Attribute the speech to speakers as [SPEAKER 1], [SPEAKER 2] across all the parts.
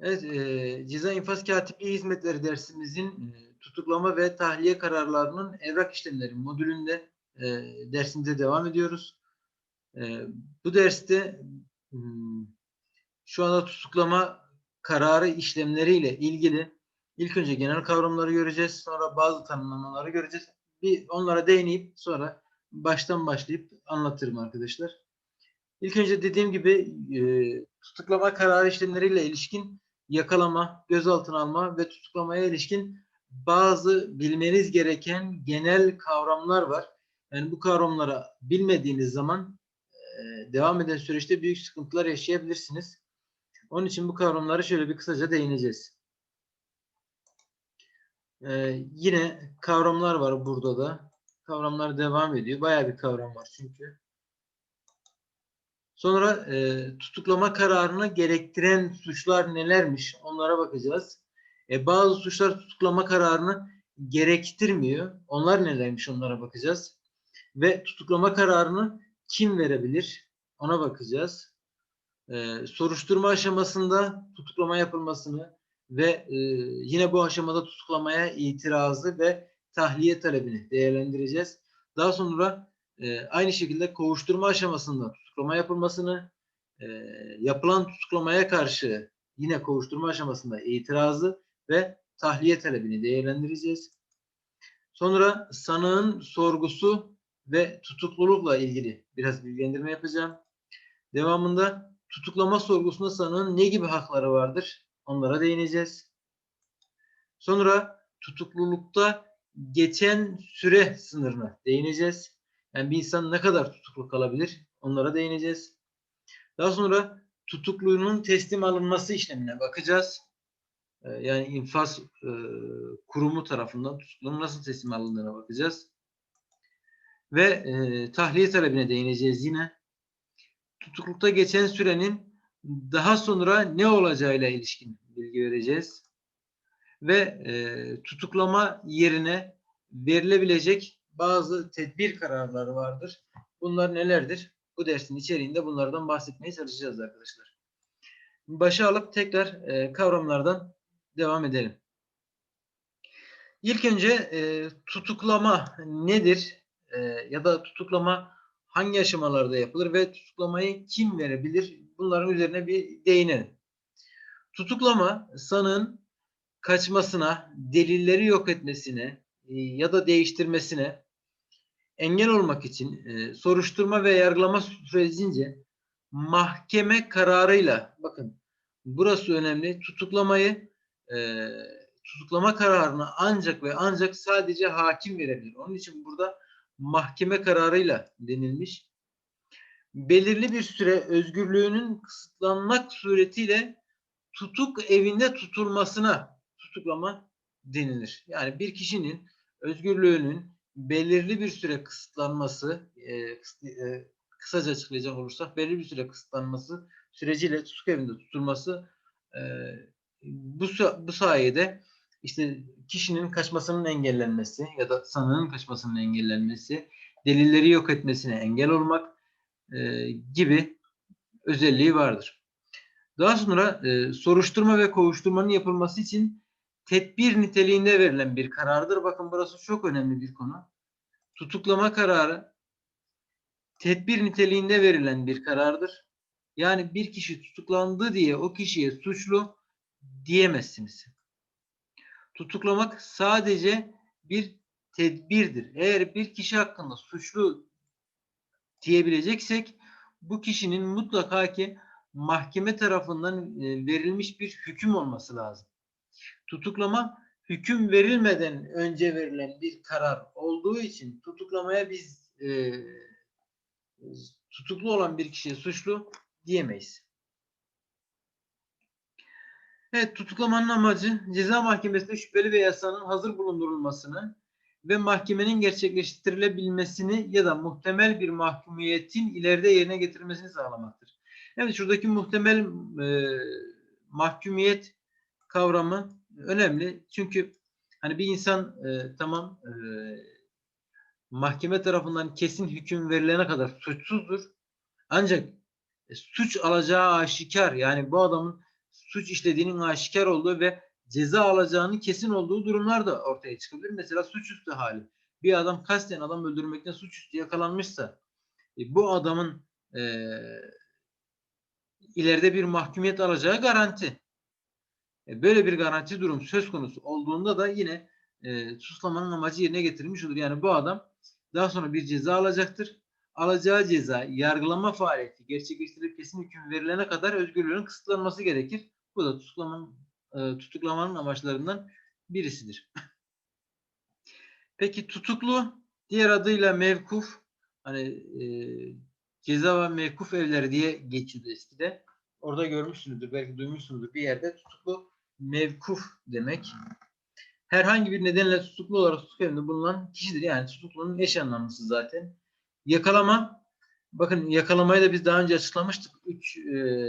[SPEAKER 1] Evet, e, ceza infaz katipliği hizmetleri dersimizin e, tutuklama ve tahliye kararlarının evrak işlemleri modülünde e, dersimize devam ediyoruz. E, bu derste hmm, şu anda tutuklama kararı işlemleriyle ilgili ilk önce genel kavramları göreceğiz, sonra bazı tanımlamaları göreceğiz. Bir onlara değinip sonra baştan başlayıp anlatırım arkadaşlar. İlk önce dediğim gibi e, tutuklama kararı işlemleriyle ilişkin yakalama, gözaltına alma ve tutuklamaya ilişkin bazı bilmeniz gereken genel kavramlar var. Yani bu kavramları bilmediğiniz zaman devam eden süreçte büyük sıkıntılar yaşayabilirsiniz. Onun için bu kavramları şöyle bir kısaca değineceğiz. Yine kavramlar var burada da. Kavramlar devam ediyor. Bayağı bir kavram var çünkü. Sonra e, tutuklama kararını gerektiren suçlar nelermiş onlara bakacağız. E, bazı suçlar tutuklama kararını gerektirmiyor. Onlar nelermiş onlara bakacağız. Ve tutuklama kararını kim verebilir ona bakacağız. E, soruşturma aşamasında tutuklama yapılmasını ve e, yine bu aşamada tutuklamaya itirazı ve tahliye talebini değerlendireceğiz. Daha sonra e, aynı şekilde kovuşturma aşamasında tutuklama yapılmasını, e, yapılan tutuklamaya karşı yine kovuşturma aşamasında itirazı ve tahliye talebini değerlendireceğiz. Sonra sanığın sorgusu ve tutuklulukla ilgili biraz bilgilendirme yapacağım. Devamında tutuklama sorgusunda sanığın ne gibi hakları vardır? Onlara değineceğiz. Sonra tutuklulukta geçen süre sınırına değineceğiz. Yani bir insan ne kadar tutuklu kalabilir? Onlara değineceğiz. Daha sonra tutuklunun teslim alınması işlemine bakacağız. Ee, yani infaz e, kurumu tarafından tutuklunun nasıl teslim alındığına bakacağız. Ve e, tahliye talebine değineceğiz yine. Tutuklukta geçen sürenin daha sonra ne olacağıyla ilişkin bilgi vereceğiz. Ve e, tutuklama yerine verilebilecek bazı tedbir kararları vardır. Bunlar nelerdir? Bu dersin içeriğinde bunlardan bahsetmeye çalışacağız arkadaşlar. Başa alıp tekrar e, kavramlardan devam edelim. İlk önce e, tutuklama nedir? E, ya da tutuklama hangi aşamalarda yapılır ve tutuklamayı kim verebilir? Bunların üzerine bir değinelim. Tutuklama sanığın kaçmasına, delilleri yok etmesine e, ya da değiştirmesine engel olmak için e, soruşturma ve yargılama sürecince mahkeme kararıyla bakın burası önemli tutuklamayı e, tutuklama kararını ancak ve ancak sadece hakim verebilir. Onun için burada mahkeme kararıyla denilmiş. Belirli bir süre özgürlüğünün kısıtlanmak suretiyle tutuk evinde tutulmasına tutuklama denilir. Yani bir kişinin özgürlüğünün belirli bir süre kısıtlanması, e, e, kısaca açıklayacak olursak belirli bir süre kısıtlanması süreciyle tutuk evinde tutulması e, bu, bu sayede işte kişinin kaçmasının engellenmesi ya da sanığın kaçmasının engellenmesi, delilleri yok etmesine engel olmak e, gibi özelliği vardır. Daha sonra e, soruşturma ve kovuşturmanın yapılması için tedbir niteliğinde verilen bir karardır. Bakın burası çok önemli bir konu. Tutuklama kararı tedbir niteliğinde verilen bir karardır. Yani bir kişi tutuklandı diye o kişiye suçlu diyemezsiniz. Tutuklamak sadece bir tedbirdir. Eğer bir kişi hakkında suçlu diyebileceksek bu kişinin mutlaka ki mahkeme tarafından verilmiş bir hüküm olması lazım tutuklama hüküm verilmeden önce verilen bir karar olduğu için tutuklamaya biz e, tutuklu olan bir kişiye suçlu diyemeyiz. Evet, tutuklamanın amacı ceza mahkemesinde şüpheli ve yasanın hazır bulundurulmasını ve mahkemenin gerçekleştirilebilmesini ya da muhtemel bir mahkumiyetin ileride yerine getirilmesini sağlamaktır. Evet, şuradaki muhtemel e, mahkumiyet kavramı önemli. Çünkü hani bir insan e, tamam e, mahkeme tarafından kesin hüküm verilene kadar suçsuzdur. Ancak e, suç alacağı aşikar yani bu adamın suç işlediğinin aşikar olduğu ve ceza alacağının kesin olduğu durumlar da ortaya çıkabilir. Mesela suçüstü hali. Bir adam kasten adam öldürmekten suçüstü yakalanmışsa e, bu adamın e, ileride bir mahkumiyet alacağı garanti. E, böyle bir garanti durum söz konusu olduğunda da yine e, suçlamanın amacı yerine getirilmiş olur. Yani bu adam daha sonra bir ceza alacaktır. Alacağı ceza yargılama faaliyeti gerçekleştirilip kesin hüküm verilene kadar özgürlüğünün kısıtlanması gerekir. Bu da tutuklamanın, e, tutuklamanın amaçlarından birisidir. Peki tutuklu diğer adıyla mevkuf hani e, ceza ve mevkuf evleri diye geçiyordu eskide. Orada görmüşsünüzdür, belki duymuşsunuzdur bir yerde tutuklu mevkuf demek. Herhangi bir nedenle tutuklu olarak tutuk evinde bulunan kişidir. Yani tutuklunun eş anlamlısı zaten. Yakalama, bakın yakalamayı da biz daha önce açıklamıştık. Üç e,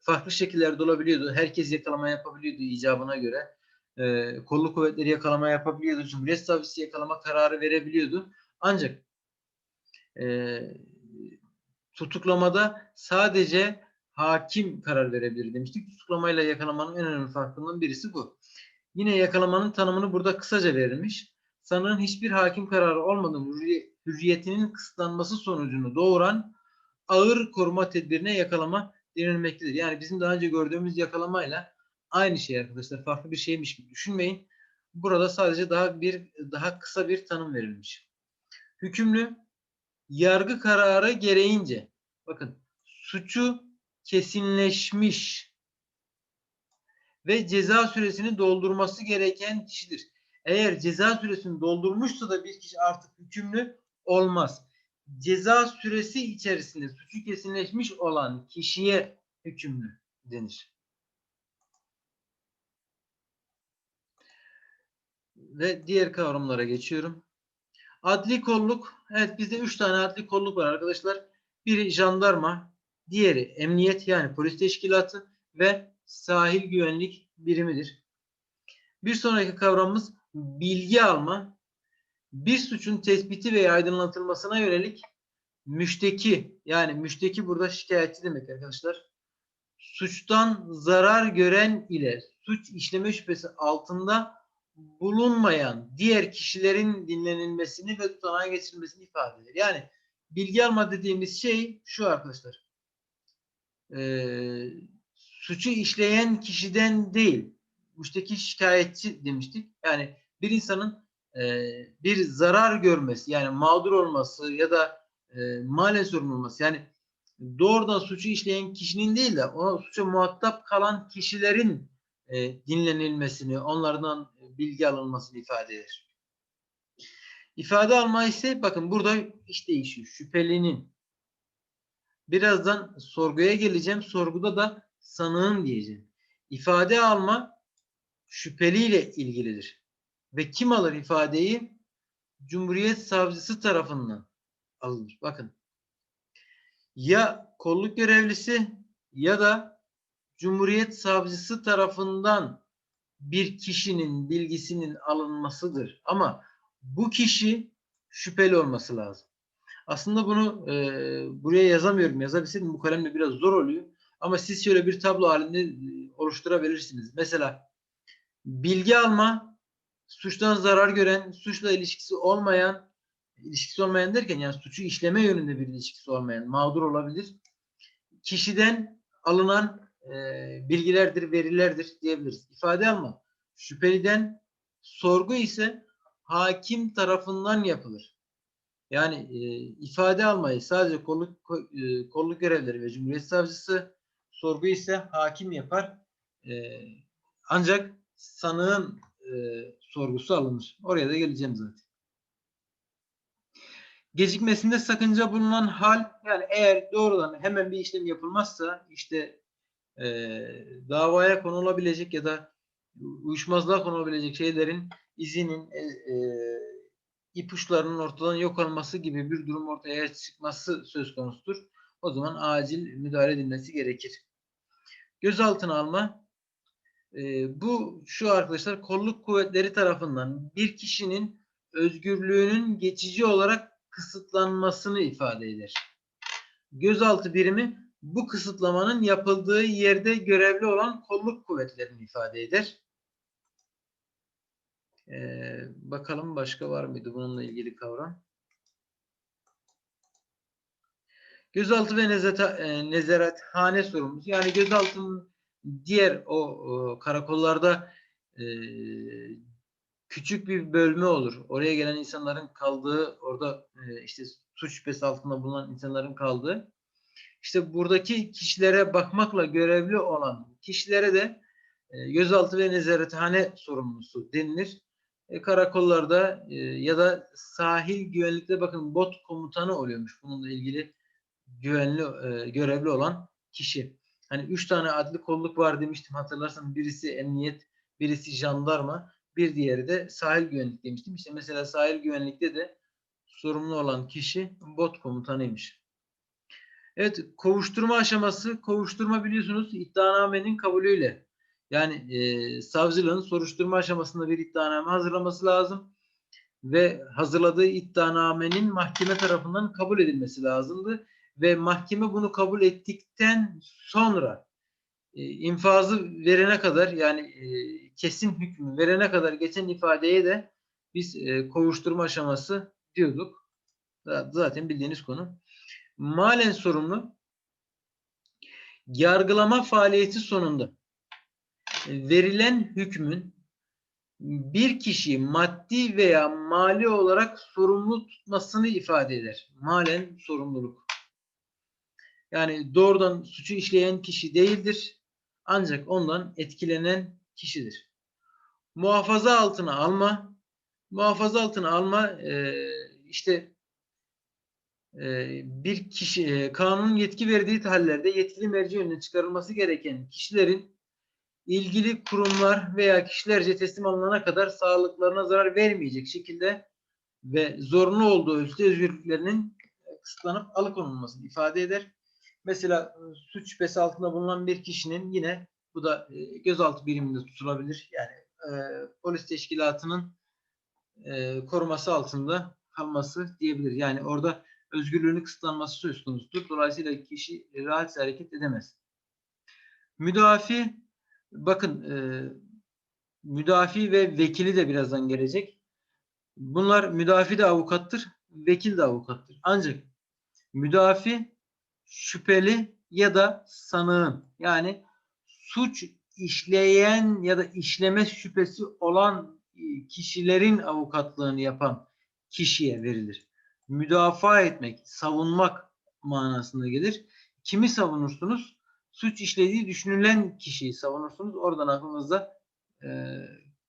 [SPEAKER 1] farklı şekillerde olabiliyordu. Herkes yakalama yapabiliyordu icabına göre. E, kolluk kuvvetleri yakalama yapabiliyordu. Cumhuriyet Savcısı yakalama kararı verebiliyordu. Ancak e, tutuklamada sadece hakim karar verebilir demiştik. Tutuklamayla yakalamanın en önemli farklarından birisi bu. Yine yakalamanın tanımını burada kısaca verilmiş. Sanığın hiçbir hakim kararı olmadan hürri- hürriyetinin kısıtlanması sonucunu doğuran ağır koruma tedbirine yakalama denilmektedir. Yani bizim daha önce gördüğümüz yakalamayla aynı şey arkadaşlar. Farklı bir şeymiş gibi düşünmeyin. Burada sadece daha bir daha kısa bir tanım verilmiş. Hükümlü yargı kararı gereğince bakın suçu kesinleşmiş ve ceza süresini doldurması gereken kişidir. Eğer ceza süresini doldurmuşsa da bir kişi artık hükümlü olmaz. Ceza süresi içerisinde suçu kesinleşmiş olan kişiye hükümlü denir. Ve diğer kavramlara geçiyorum. Adli kolluk. Evet bizde üç tane adli kolluk var arkadaşlar. Biri jandarma, diğeri emniyet yani polis teşkilatı ve sahil güvenlik birimidir. Bir sonraki kavramımız bilgi alma. Bir suçun tespiti veya aydınlatılmasına yönelik müşteki yani müşteki burada şikayetçi demek arkadaşlar. Suçtan zarar gören ile suç işleme şüphesi altında bulunmayan diğer kişilerin dinlenilmesini ve tutanağa geçirilmesini ifade eder. Yani bilgi alma dediğimiz şey şu arkadaşlar. Ee, suçu işleyen kişiden değil, müşteki şikayetçi demiştik. Yani bir insanın e, bir zarar görmesi, yani mağdur olması ya da e, malen sorumlu olması, yani doğrudan suçu işleyen kişinin değil de ona suça muhatap kalan kişilerin e, dinlenilmesini, onlardan bilgi alınmasını ifade eder. İfade alma ise bakın burada iş değişiyor. Şüphelinin. Birazdan sorguya geleceğim. Sorguda da sanığın diyeceğim. İfade alma şüpheliyle ilgilidir. Ve kim alır ifadeyi? Cumhuriyet Savcısı tarafından alınır. Bakın. Ya kolluk görevlisi ya da Cumhuriyet Savcısı tarafından bir kişinin bilgisinin alınmasıdır. Ama bu kişi şüpheli olması lazım. Aslında bunu e, buraya yazamıyorum. Yazabilseydim bu kalemle biraz zor oluyor. Ama siz şöyle bir tablo halinde e, oluşturabilirsiniz. Mesela bilgi alma, suçtan zarar gören, suçla ilişkisi olmayan, ilişkisi olmayan derken yani suçu işleme yönünde bir ilişkisi olmayan mağdur olabilir. Kişiden alınan e, bilgilerdir, verilerdir diyebiliriz. İfade alma, şüpheliden sorgu ise hakim tarafından yapılır. Yani e, ifade almayı sadece kolluk e, kolluk görevleri ve Cumhuriyet Savcısı sorgu ise hakim yapar. E, ancak sanığın e, sorgusu alınır. Oraya da geleceğim zaten. Gecikmesinde sakınca bulunan hal yani eğer doğrudan hemen bir işlem yapılmazsa işte e, davaya konulabilecek ya da uyuşmazlığa konulabilecek şeylerin izinin e, e, ipuçlarının ortadan yok olması gibi bir durum ortaya çıkması söz konusudur. O zaman acil müdahale edilmesi gerekir. Gözaltına alma e, bu şu arkadaşlar kolluk kuvvetleri tarafından bir kişinin özgürlüğünün geçici olarak kısıtlanmasını ifade eder. Gözaltı birimi bu kısıtlamanın yapıldığı yerde görevli olan kolluk kuvvetlerini ifade eder. Ee, bakalım başka var mıydı bununla ilgili kavram? Gözaltı ve nezarete, e, nezarethane sorumlusu. Yani gözaltının diğer o, o karakollarda e, küçük bir bölme olur. Oraya gelen insanların kaldığı, orada e, işte suç şüphesi altında bulunan insanların kaldığı. İşte buradaki kişilere bakmakla görevli olan kişilere de e, gözaltı ve nezarethane sorumlusu denilir. E, karakollarda e, ya da sahil güvenlikte bakın bot komutanı oluyormuş bununla ilgili güvenli e, görevli olan kişi. Hani üç tane adli kolluk var demiştim hatırlarsan birisi emniyet, birisi jandarma, bir diğeri de sahil güvenlik demiştim. İşte mesela sahil güvenlikte de sorumlu olan kişi bot komutanıymış. Evet, kovuşturma aşaması, kovuşturma biliyorsunuz iddianamenin kabulüyle. Yani e, savcılığın soruşturma aşamasında bir iddianame hazırlaması lazım ve hazırladığı iddianamenin mahkeme tarafından kabul edilmesi lazımdı ve mahkeme bunu kabul ettikten sonra e, infazı verene kadar yani e, kesin hükmü verene kadar geçen ifadeye de biz e, kovuşturma aşaması diyorduk. Zaten bildiğiniz konu. Malen sorumlu yargılama faaliyeti sonunda verilen hükmün bir kişiyi maddi veya mali olarak sorumlu tutmasını ifade eder. Malen sorumluluk. Yani doğrudan suçu işleyen kişi değildir. Ancak ondan etkilenen kişidir. Muhafaza altına alma. Muhafaza altına alma e, işte e, bir kişi e, kanunun yetki verdiği hallerde yetkili merci önüne çıkarılması gereken kişilerin ilgili kurumlar veya kişilerce teslim alınana kadar sağlıklarına zarar vermeyecek şekilde ve zorunlu olduğu ölçüde özgürlüklerinin kısıtlanıp alıkonulmasını ifade eder. Mesela e, suç şüphesi altında bulunan bir kişinin yine bu da e, gözaltı biriminde tutulabilir. Yani e, polis teşkilatının e, koruması altında kalması diyebilir. Yani orada özgürlüğünün kısıtlanması söz konusudur. Dolayısıyla kişi rahat hareket edemez. Müdafi bakın e, müdafi ve vekili de birazdan gelecek. Bunlar müdafi de avukattır, vekil de avukattır. Ancak müdafi şüpheli ya da sanığın yani suç işleyen ya da işleme şüphesi olan e, kişilerin avukatlığını yapan kişiye verilir. Müdafaa etmek, savunmak manasında gelir. Kimi savunursunuz? Suç işlediği düşünülen kişiyi savunursunuz. Oradan aklınızda e,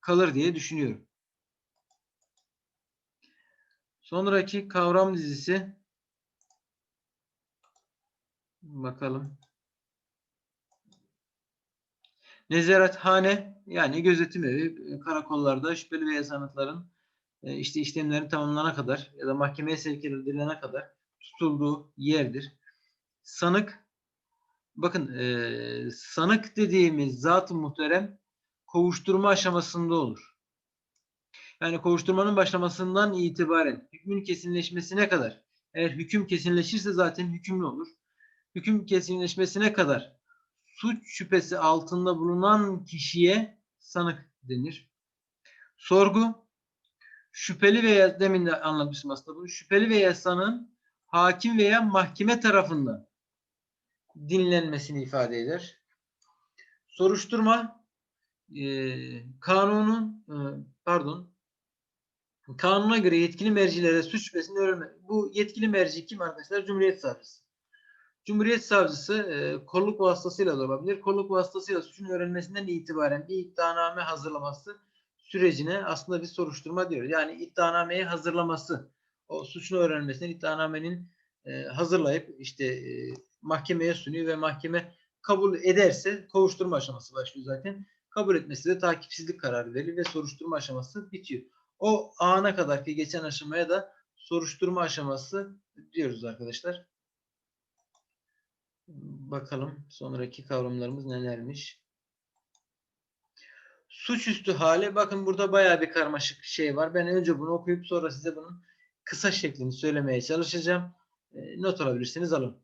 [SPEAKER 1] kalır diye düşünüyorum. Sonraki kavram dizisi Bakalım. Nezarethane yani gözetim evi karakollarda şüpheli veya sanıkların e, işte işlemlerin tamamlanana kadar ya da mahkemeye sevk edilene kadar tutulduğu yerdir. Sanık bakın e, sanık dediğimiz zat-ı muhterem kovuşturma aşamasında olur. Yani kovuşturmanın başlamasından itibaren hükmün kesinleşmesine kadar eğer hüküm kesinleşirse zaten hükümlü olur hüküm kesinleşmesine kadar suç şüphesi altında bulunan kişiye sanık denir. Sorgu şüpheli veya demin de anlatmıştım aslında bunu. Şüpheli veya sanığın hakim veya mahkeme tarafından dinlenmesini ifade eder. Soruşturma e, kanunun e, pardon kanuna göre yetkili mercilere suç şüphesini öğrenme. Bu yetkili merci kim arkadaşlar? Cumhuriyet Savcısı. Cumhuriyet Savcısı e, kolluk vasıtasıyla da olabilir. Kolluk vasıtasıyla suçun öğrenmesinden itibaren bir iddianame hazırlaması sürecine aslında bir soruşturma diyoruz. Yani iddianameyi hazırlaması, o suçun öğrenmesinden iddianamenin hazırlayıp işte mahkemeye sunuyor ve mahkeme kabul ederse kovuşturma aşaması başlıyor zaten. Kabul etmesi de takipsizlik kararı verilir ve soruşturma aşaması bitiyor. O ana kadar ki geçen aşamaya da soruşturma aşaması diyoruz arkadaşlar. Bakalım sonraki kavramlarımız nelermiş. Suçüstü hali. Bakın burada baya bir karmaşık şey var. Ben önce bunu okuyup sonra size bunun kısa şeklini söylemeye çalışacağım. E, not alabilirsiniz alın.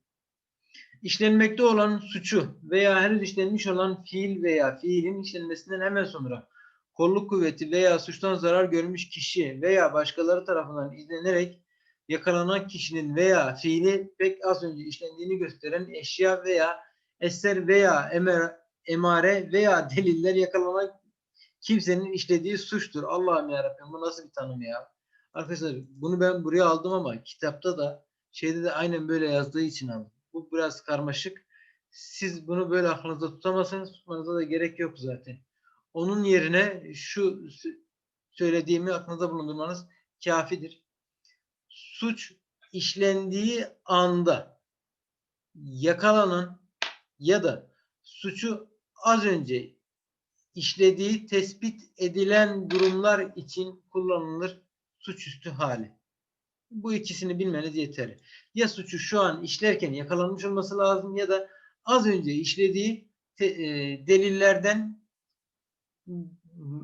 [SPEAKER 1] İşlenmekte olan suçu veya henüz işlenmiş olan fiil veya fiilin işlenmesinden hemen sonra kolluk kuvveti veya suçtan zarar görmüş kişi veya başkaları tarafından izlenerek yakalanan kişinin veya fiili pek az önce işlendiğini gösteren eşya veya eser veya emer, emare veya deliller yakalanan kimsenin işlediği suçtur. Allah'ım yarabbim bu nasıl bir tanım ya? Arkadaşlar bunu ben buraya aldım ama kitapta da şeyde de aynen böyle yazdığı için aldım. Bu biraz karmaşık. Siz bunu böyle aklınızda tutamazsanız tutmanıza da gerek yok zaten. Onun yerine şu sö- söylediğimi aklınızda bulundurmanız kafidir. Suç işlendiği anda yakalanan ya da suçu az önce işlediği tespit edilen durumlar için kullanılır suçüstü hali. Bu ikisini bilmeniz yeterli. Ya suçu şu an işlerken yakalanmış olması lazım ya da az önce işlediği e, delillerden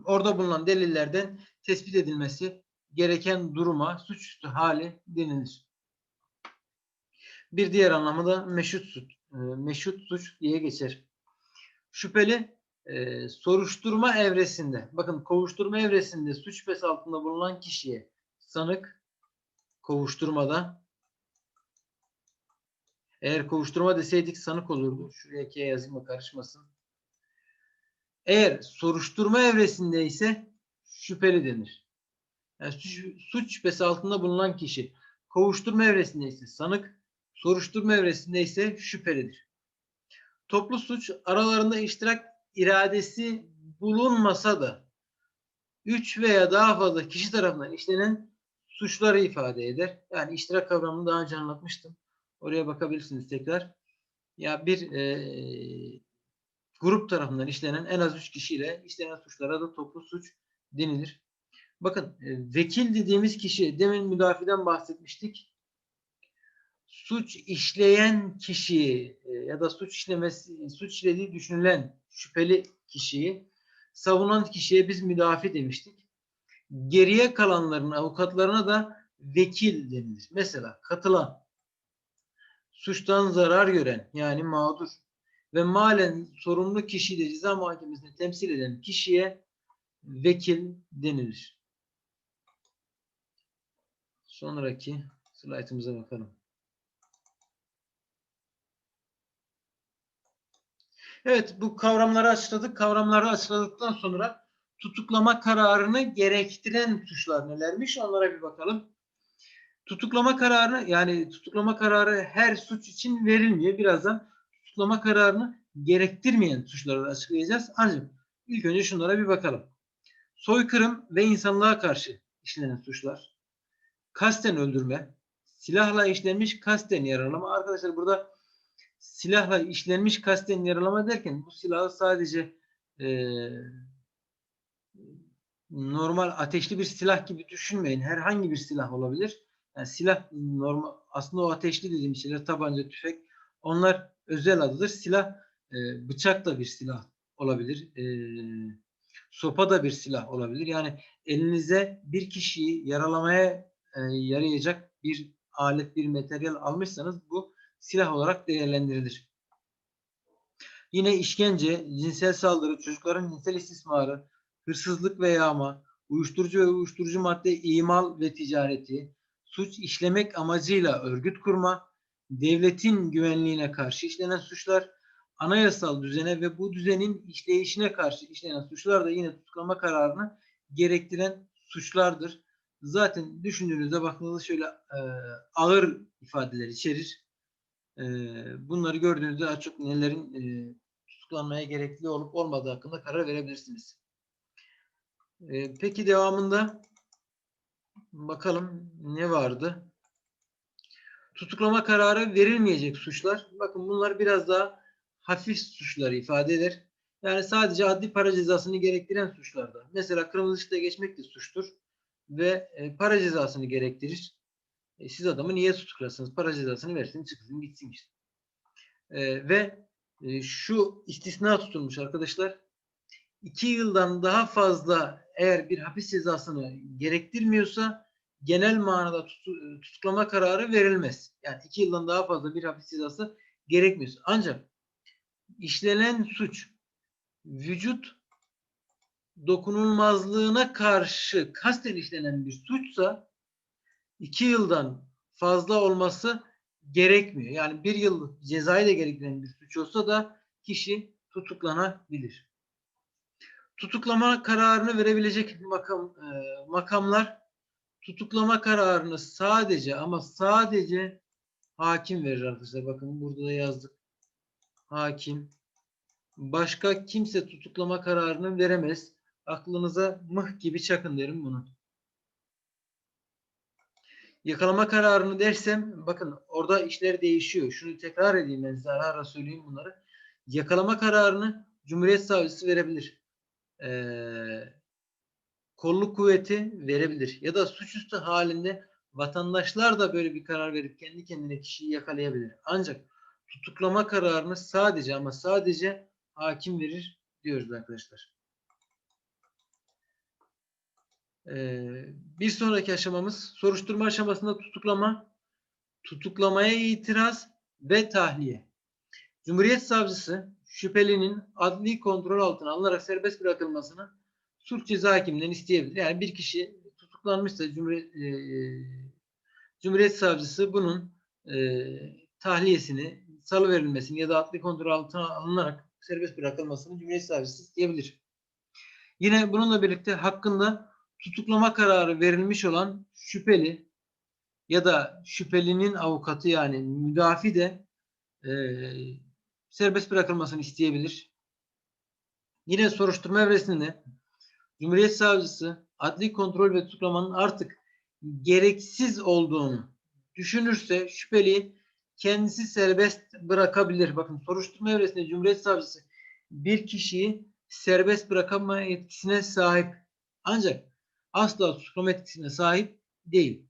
[SPEAKER 1] orada bulunan delillerden tespit edilmesi gereken duruma suçüstü hali denilir. Bir diğer anlamı da meşhut suç, e, meşhut suç diye geçer. Şüpheli e, soruşturma evresinde, bakın kovuşturma evresinde suç şüphesi altında bulunan kişiye sanık kovuşturmada eğer kovuşturma deseydik sanık olurdu. Şuraya K yazayım karışmasın. Eğer soruşturma evresinde ise şüpheli denir. Yani suç, suç şüphesi altında bulunan kişi kovuşturma evresinde ise sanık, soruşturma evresinde ise şüphelidir. Toplu suç aralarında iştirak iradesi bulunmasa da üç veya daha fazla kişi tarafından işlenen suçları ifade eder. Yani iştirak kavramını daha önce anlatmıştım. Oraya bakabilirsiniz tekrar. Ya bir e, grup tarafından işlenen en az üç kişiyle işlenen suçlara da toplu suç denilir. Bakın e, vekil dediğimiz kişi demin müdafiden bahsetmiştik. Suç işleyen kişiyi e, ya da suç işlemesi suç işlediği düşünülen şüpheli kişiyi savunan kişiye biz müdafi demiştik. Geriye kalanların avukatlarına da vekil denilir. Mesela katılan, suçtan zarar gören yani mağdur ve malen sorumlu kişiyi de ceza mahkemesinde temsil eden kişiye vekil denilir. Sonraki slaytımıza bakalım. Evet bu kavramları açıkladık. Kavramları açıkladıktan sonra tutuklama kararını gerektiren suçlar nelermiş onlara bir bakalım. Tutuklama kararı yani tutuklama kararı her suç için verilmiyor. Birazdan tutuklama kararını gerektirmeyen suçları açıklayacağız. Ancak ilk önce şunlara bir bakalım. Soykırım ve insanlığa karşı işlenen suçlar. Kasten öldürme, silahla işlenmiş kasten yaralama. Arkadaşlar burada silahla işlenmiş kasten yaralama derken bu silahı sadece eee normal ateşli bir silah gibi düşünmeyin. Herhangi bir silah olabilir. Yani silah normal aslında o ateşli dediğim şeyler tabanca, tüfek onlar özel adıdır. Silah e, bıçak da bir silah olabilir. E, sopa da bir silah olabilir. Yani elinize bir kişiyi yaralamaya e, yarayacak bir alet, bir materyal almışsanız bu silah olarak değerlendirilir. Yine işkence, cinsel saldırı, çocukların cinsel istismarı, hırsızlık ve yağma, uyuşturucu ve uyuşturucu madde imal ve ticareti, suç işlemek amacıyla örgüt kurma, devletin güvenliğine karşı işlenen suçlar, anayasal düzene ve bu düzenin işleyişine karşı işlenen suçlar da yine tutuklama kararını gerektiren suçlardır. Zaten düşündüğünüzde baktığınızda şöyle e, ağır ifadeler içerir. E, bunları gördüğünüzde çok nelerin e, tutuklanmaya gerekli olup olmadığı hakkında karar verebilirsiniz. E, peki devamında bakalım ne vardı? Tutuklama kararı verilmeyecek suçlar. Bakın bunlar biraz daha hafif suçları ifade eder. Yani sadece adli para cezasını gerektiren suçlarda. Mesela kırmızı ışıkta geçmek de suçtur ve e, para cezasını gerektirir. E, siz adamı niye tutuklasınız? Para cezasını versin, çıksın, gitsin işte. E, ve e, şu istisna tutulmuş arkadaşlar. iki yıldan daha fazla eğer bir hapis cezasını gerektirmiyorsa genel manada tutu- tutuklama kararı verilmez. Yani iki yıldan daha fazla bir hapis cezası gerekmiyor. Ancak işlenen suç vücut dokunulmazlığına karşı kasten işlenen bir suçsa iki yıldan fazla olması gerekmiyor. Yani bir yıl cezayı da gerektiren bir suç olsa da kişi tutuklanabilir. Tutuklama kararını verebilecek makam, e, makamlar tutuklama kararını sadece ama sadece hakim verir arkadaşlar. Bakın burada da yazdık. Hakim. Başka kimse tutuklama kararını veremez. Aklınıza mıh gibi çakın derim bunu. Yakalama kararını dersem bakın orada işler değişiyor. Şunu tekrar edeyim ben size ara ara söyleyeyim bunları. Yakalama kararını Cumhuriyet Savcısı verebilir. Kolluk kuvveti verebilir. Ya da suçüstü halinde vatandaşlar da böyle bir karar verip kendi kendine kişiyi yakalayabilir. Ancak tutuklama kararını sadece ama sadece hakim verir diyoruz arkadaşlar. Ee, bir sonraki aşamamız soruşturma aşamasında tutuklama, tutuklamaya itiraz ve tahliye. Cumhuriyet Savcısı şüphelinin adli kontrol altına alınarak serbest bırakılmasını suç ceza hakiminden isteyebilir. Yani bir kişi tutuklanmışsa Cumhuriyet, e, Cumhuriyet Savcısı bunun e, tahliyesini, salı verilmesini ya da adli kontrol altına alınarak serbest bırakılmasını Cumhuriyet Savcısı isteyebilir. Yine bununla birlikte hakkında tutuklama kararı verilmiş olan şüpheli ya da şüphelinin avukatı yani müdafi de e, serbest bırakılmasını isteyebilir. Yine soruşturma evresinde Cumhuriyet Savcısı adli kontrol ve tutuklamanın artık gereksiz olduğunu düşünürse şüpheli kendisi serbest bırakabilir. Bakın soruşturma evresinde Cumhuriyet Savcısı bir kişiyi serbest bırakama yetkisine sahip. Ancak asla tutuklama etkisine sahip değil.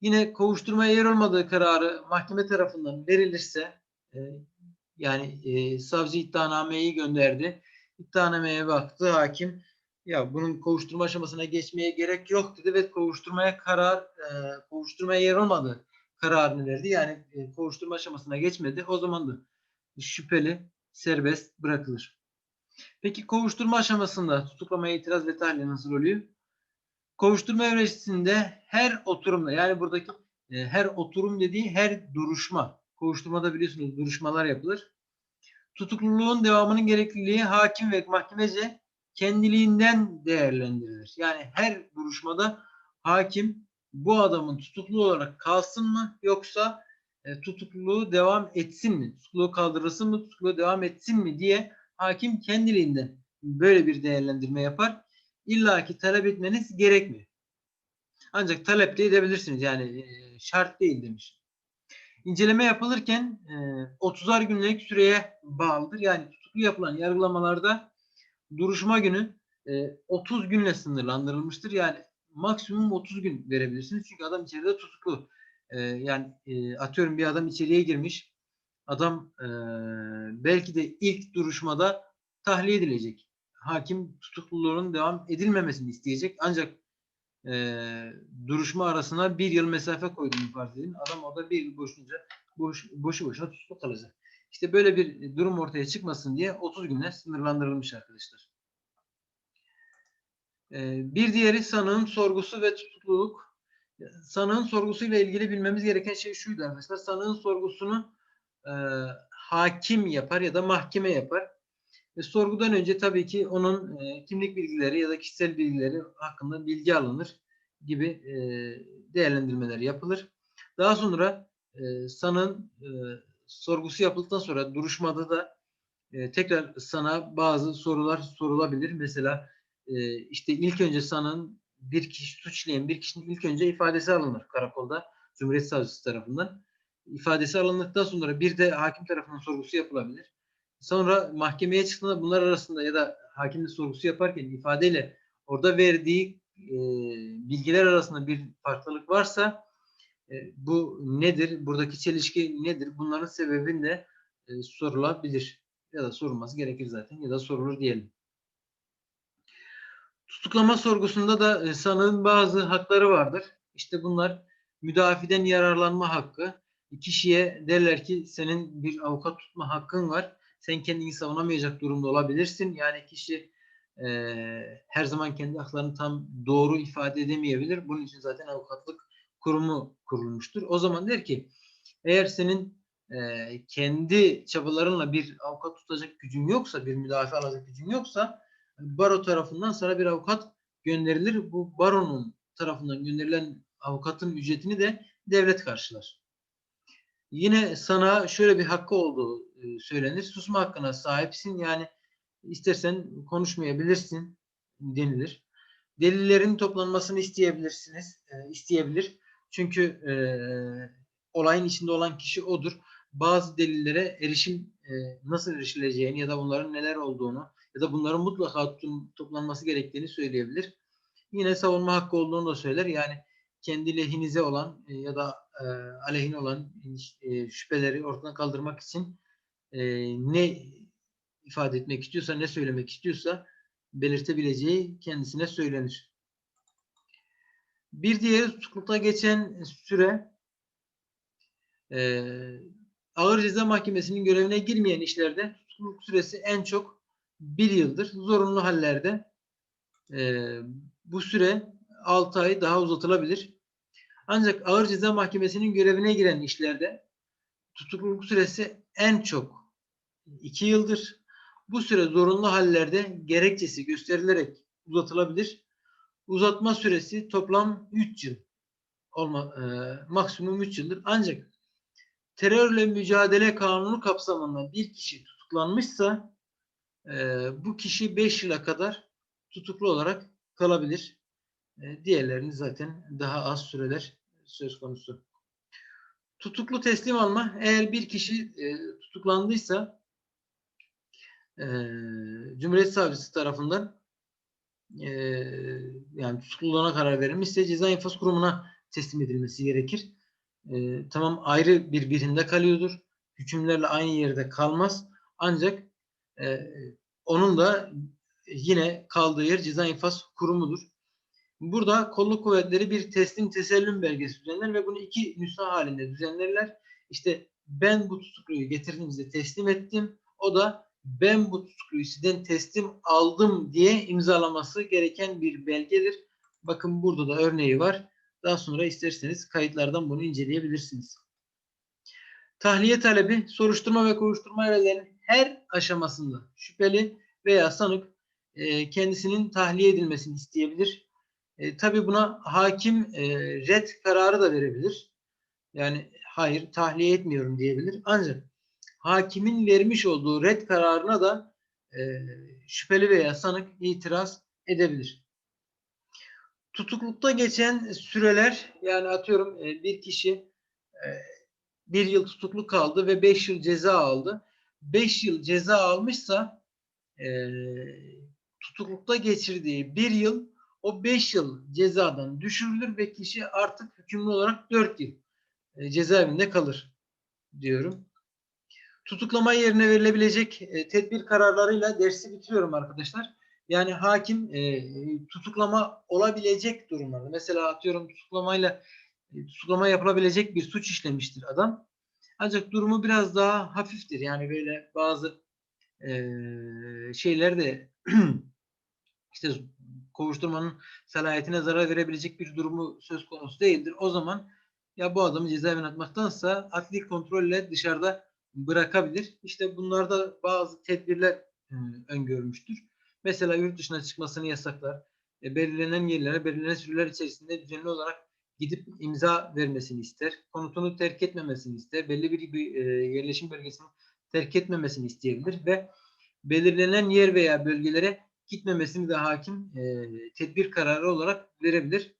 [SPEAKER 1] Yine kovuşturmaya yer olmadığı kararı mahkeme tarafından verilirse e, yani e, savcı iddianameyi gönderdi. İddianameye baktı hakim ya bunun kovuşturma aşamasına geçmeye gerek yok dedi ve kovuşturmaya karar e, kovuşturmaya yer olmadı kararını verdi. Yani e, kovuşturma aşamasına geçmedi. O zaman da şüpheli serbest bırakılır. Peki kovuşturma aşamasında tutuklamaya itiraz ve tahliye nasıl oluyor? Kovuşturma evresinde her oturumda yani buradaki e, her oturum dediği her duruşma. Kovuşturmada biliyorsunuz duruşmalar yapılır. Tutukluluğun devamının gerekliliği hakim ve mahkemece kendiliğinden değerlendirilir. Yani her duruşmada hakim bu adamın tutuklu olarak kalsın mı yoksa e, tutukluluğu devam etsin mi? Tutukluluğu kaldırılsın mı? Tutukluluğu devam etsin mi diye hakim kendiliğinden böyle bir değerlendirme yapar. İlla ki talep etmeniz gerekmiyor. Ancak talep de edebilirsiniz. Yani e, şart değil demiş. İnceleme yapılırken e, 30'ar günlük süreye bağlıdır. Yani tutuklu yapılan yargılamalarda duruşma günü e, 30 günle sınırlandırılmıştır. Yani maksimum 30 gün verebilirsiniz. Çünkü adam içeride tutuklu. E, yani e, atıyorum bir adam içeriye girmiş. Adam e, belki de ilk duruşmada tahliye edilecek. Hakim tutukluluğunun devam edilmemesini isteyecek. Ancak e, duruşma arasına bir yıl mesafe koyduğunu farz edin. Adam orada bir yıl boşunca boş, boşu boşuna tutuklu kalacak. İşte böyle bir durum ortaya çıkmasın diye 30 güne sınırlandırılmış arkadaşlar. Ee, bir diğeri sanığın sorgusu ve tutukluluk. Sanığın sorgusuyla ilgili bilmemiz gereken şey şuydu arkadaşlar. Sanığın sorgusunu e, hakim yapar ya da mahkeme yapar. Ve sorgudan önce tabii ki onun e, kimlik bilgileri ya da kişisel bilgileri hakkında bilgi alınır gibi e, değerlendirmeler yapılır. Daha sonra e, sanığın e, sorgusu yapıldıktan sonra duruşmada da e, tekrar sana bazı sorular sorulabilir. Mesela e, işte ilk önce sanığın bir kişi suçlayan bir kişinin ilk önce ifadesi alınır karakolda Cumhuriyet Savcısı tarafından. İfadesi alındıktan sonra bir de hakim tarafından sorgusu yapılabilir. Sonra mahkemeye çıktığında bunlar arasında ya da hakimin sorgusu yaparken ifadeyle orada verdiği e, bilgiler arasında bir farklılık varsa e, bu nedir? Buradaki çelişki nedir? Bunların sebebini de e, sorulabilir. Ya da sorulması gerekir zaten ya da sorulur diyelim. Tutuklama sorgusunda da e, sanığın bazı hakları vardır. İşte bunlar müdafiden yararlanma hakkı, kişiye derler ki senin bir avukat tutma hakkın var. Sen kendini savunamayacak durumda olabilirsin. Yani kişi e, her zaman kendi haklarını tam doğru ifade edemeyebilir. Bunun için zaten avukatlık kurumu kurulmuştur. O zaman der ki eğer senin e, kendi çabalarınla bir avukat tutacak gücün yoksa, bir müdafaa alacak gücün yoksa baro tarafından sana bir avukat gönderilir. Bu baronun tarafından gönderilen avukatın ücretini de devlet karşılar. Yine sana şöyle bir hakkı olduğu söylenir. Susma hakkına sahipsin. Yani istersen konuşmayabilirsin denilir. Delillerin toplanmasını isteyebilirsiniz. e, isteyebilir. Çünkü e, olayın içinde olan kişi odur. Bazı delillere erişim e, nasıl erişileceğini ya da bunların neler olduğunu ya da bunların mutlaka toplanması gerektiğini söyleyebilir. Yine savunma hakkı olduğunu da söyler. Yani kendi lehinize olan e, ya da e, aleyhine olan e, şüpheleri ortadan kaldırmak için e, ne ifade etmek istiyorsa, ne söylemek istiyorsa belirtebileceği kendisine söylenir. Bir diğeri tutuklukta geçen süre e, ağır ceza mahkemesinin görevine girmeyen işlerde tutukluk süresi en çok bir yıldır. Zorunlu hallerde e, bu süre 6 ay daha uzatılabilir. Ancak ağır ceza mahkemesinin görevine giren işlerde tutukluluk süresi en çok 2 yıldır. Bu süre zorunlu hallerde gerekçesi gösterilerek uzatılabilir. Uzatma süresi toplam 3 yıl olma, e, maksimum 3 yıldır. Ancak terörle mücadele kanunu kapsamında bir kişi tutuklanmışsa e, bu kişi 5 yıla kadar tutuklu olarak kalabilir. E, diğerlerini zaten daha az süreler söz konusu. Tutuklu teslim alma eğer bir kişi e, tutuklandıysa e, Cumhuriyet Savcısı tarafından e, yani tutukluluğuna karar verilmişse ceza infaz kurumuna teslim edilmesi gerekir. E, tamam ayrı bir birimde kalıyordur. Hükümlerle aynı yerde kalmaz. Ancak e, onun da yine kaldığı yer ceza infaz kurumudur. Burada kolluk kuvvetleri bir teslim tesellüm belgesi düzenler ve bunu iki nüsha halinde düzenlerler. İşte ben bu tutukluyu getirdiğimizde teslim ettim. O da ben bu tutukluyu sizden teslim aldım diye imzalaması gereken bir belgedir. Bakın burada da örneği var. Daha sonra isterseniz kayıtlardan bunu inceleyebilirsiniz. Tahliye talebi soruşturma ve kovuşturma evrelerinin her aşamasında şüpheli veya sanık e, kendisinin tahliye edilmesini isteyebilir. E, tabii buna hakim e, red kararı da verebilir. Yani hayır tahliye etmiyorum diyebilir. Ancak hakimin vermiş olduğu red kararına da e, şüpheli veya sanık itiraz edebilir. Tutuklukta geçen süreler yani atıyorum e, bir kişi e, bir yıl tutukluk kaldı ve beş yıl ceza aldı. Beş yıl ceza almışsa e, tutuklukta geçirdiği bir yıl o 5 yıl cezadan düşürülür ve kişi artık hükümlü olarak 4 yıl e, cezaevinde kalır diyorum. Tutuklama yerine verilebilecek e, tedbir kararlarıyla dersi bitiriyorum arkadaşlar. Yani hakim e, tutuklama olabilecek durumlarda. Mesela atıyorum tutuklamayla e, tutuklama yapılabilecek bir suç işlemiştir adam. Ancak durumu biraz daha hafiftir. Yani böyle bazı e, şeyler de işte kovuşturmanın salayetine zarar verebilecek bir durumu söz konusu değildir. O zaman ya bu adamı cezaevine atmaktansa adli kontrolle dışarıda bırakabilir. İşte bunlarda bazı tedbirler e, öngörmüştür. Mesela yurt dışına çıkmasını yasaklar. E, belirlenen yerlere, belirlenen süreler içerisinde düzenli olarak gidip imza vermesini ister. Konutunu terk etmemesini ister. Belli bir, e, yerleşim bölgesini terk etmemesini isteyebilir ve belirlenen yer veya bölgelere gitmemesini de hakim e, tedbir kararı olarak verebilir.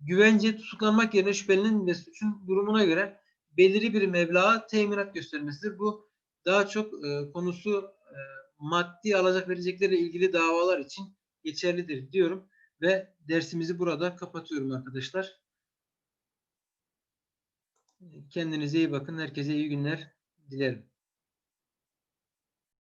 [SPEAKER 1] Güvence tutuklanmak yerine şüphelinin ve suçun durumuna göre belirli bir meblağa teminat göstermesidir. Bu daha çok e, konusu e, maddi alacak vereceklerle ilgili davalar için geçerlidir diyorum ve dersimizi burada kapatıyorum arkadaşlar. Kendinize iyi bakın. Herkese iyi günler dilerim.